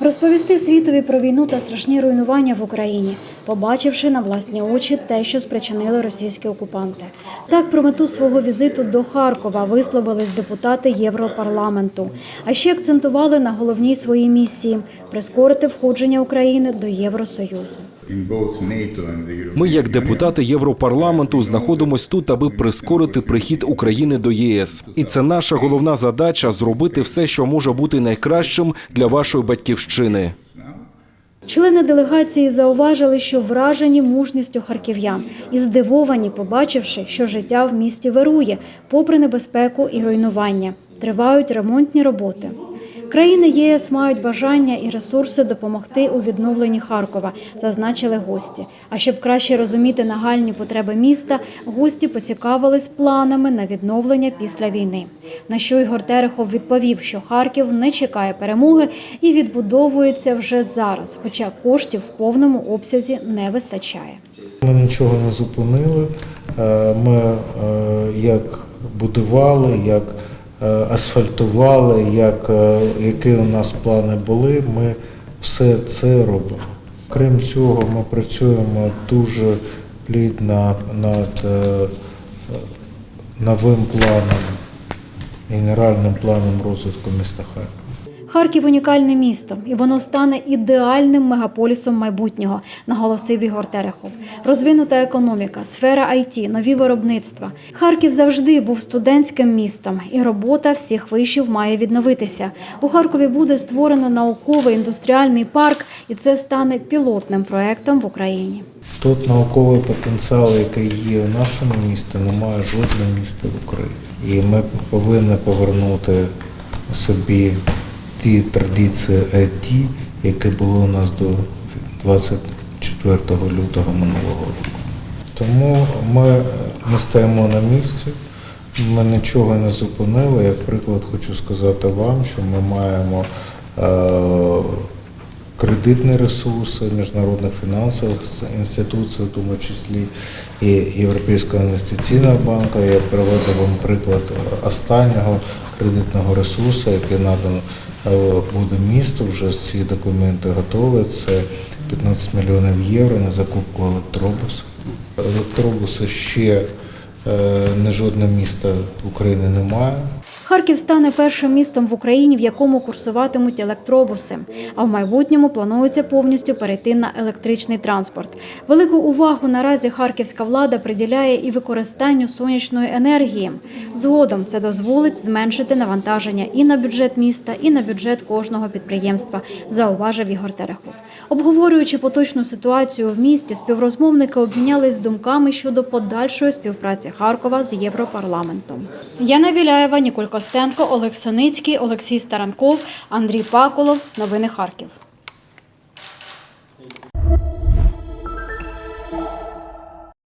Розповісти світові про війну та страшні руйнування в Україні, побачивши на власні очі те, що спричинили російські окупанти. Так про мету свого візиту до Харкова висловились депутати Європарламенту, а ще акцентували на головній своїй місії прискорити входження України до Євросоюзу. Ми, як депутати Європарламенту, знаходимось тут, аби прискорити прихід України до ЄС. І це наша головна задача зробити все, що може бути найкращим для вашої батьківщини. Члени делегації зауважили, що вражені мужністю харків'ян і здивовані, побачивши, що життя в місті вирує, попри небезпеку і руйнування. Тривають ремонтні роботи. Країни єС мають бажання і ресурси допомогти у відновленні Харкова, зазначили гості. А щоб краще розуміти нагальні потреби міста, гості поцікавились планами на відновлення після війни. На що Ігор Терехов відповів, що Харків не чекає перемоги і відбудовується вже зараз, хоча коштів в повному обсязі не вистачає. Ми нічого не зупинили. Е, Ми е, як будували, як асфальтували, як, е, які у нас плани були, ми все це робимо. Крім цього, ми працюємо дуже плідно над е, новим планом, генеральним планом розвитку міста Харкова. Харків унікальне місто, і воно стане ідеальним мегаполісом майбутнього, наголосив Ігор Терехов. Розвинута економіка, сфера IT, нові виробництва. Харків завжди був студентським містом, і робота всіх вишів має відновитися. У Харкові буде створено науковий індустріальний парк, і це стане пілотним проектом в Україні. Тут науковий потенціал, який є в нашому місті, немає жодного міста в Україні. І ми повинні повернути собі ті традиції IT, які були у нас до 24 лютого минулого року. Тому ми не стоїмо на місці, ми нічого не зупинили. Як приклад, хочу сказати вам, що ми маємо е, кредитні ресурси міжнародних фінансових інституцій, в тому числі і Європейського інвестиційного банку. Я приведу вам приклад останнього кредитного ресурсу, який надано буде місто. Вже ці документи готові. Це 15 мільйонів євро на закупку електробусу. Електробуси ще е, не жодне місто України немає. Харків стане першим містом в Україні, в якому курсуватимуть електробуси. А в майбутньому планується повністю перейти на електричний транспорт. Велику увагу наразі харківська влада приділяє і використанню сонячної енергії. Згодом це дозволить зменшити навантаження і на бюджет міста, і на бюджет кожного підприємства, зауважив Ігор Терехов. Обговорюючи поточну ситуацію в місті, співрозмовники обмінялись думками щодо подальшої співпраці Харкова з Європарламентом. Яна Біляєва, Ніколь Костенко, Олег Саницький, Олексій Старанков, Андрій Паколов. Новини Харків.